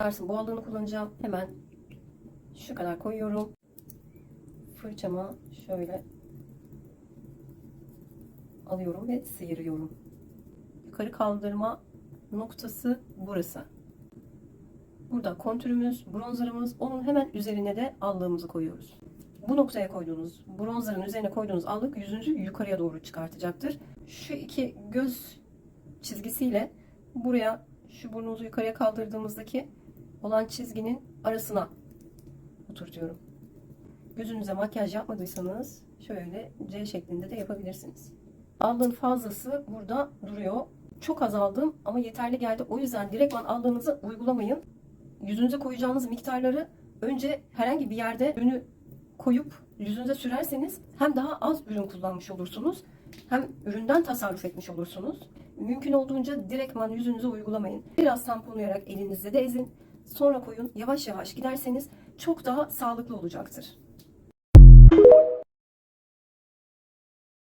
Dersin bu aldığını kullanacağım. Hemen şu kadar koyuyorum. Fırçama şöyle alıyorum ve sıyırıyorum. Yukarı kaldırma noktası burası. Burada kontürümüz, bronzerımız, onun hemen üzerine de allığımızı koyuyoruz. Bu noktaya koyduğunuz, bronzerın üzerine koyduğunuz allık yüzünüzü yukarıya doğru çıkartacaktır. Şu iki göz çizgisiyle buraya şu burnunuzu yukarıya kaldırdığımızdaki olan çizginin arasına oturtuyorum. Gözünüze makyaj yapmadıysanız şöyle C şeklinde de yapabilirsiniz. Allığın fazlası burada duruyor. Çok azaldım ama yeterli geldi. O yüzden direktman allığınızı uygulamayın. Yüzünüze koyacağınız miktarları önce herhangi bir yerde ürünü koyup yüzünüze sürerseniz hem daha az ürün kullanmış olursunuz hem üründen tasarruf etmiş olursunuz. Mümkün olduğunca direktman yüzünüze uygulamayın. Biraz tamponlayarak elinizde de ezin. Sonra koyun. Yavaş yavaş giderseniz çok daha sağlıklı olacaktır.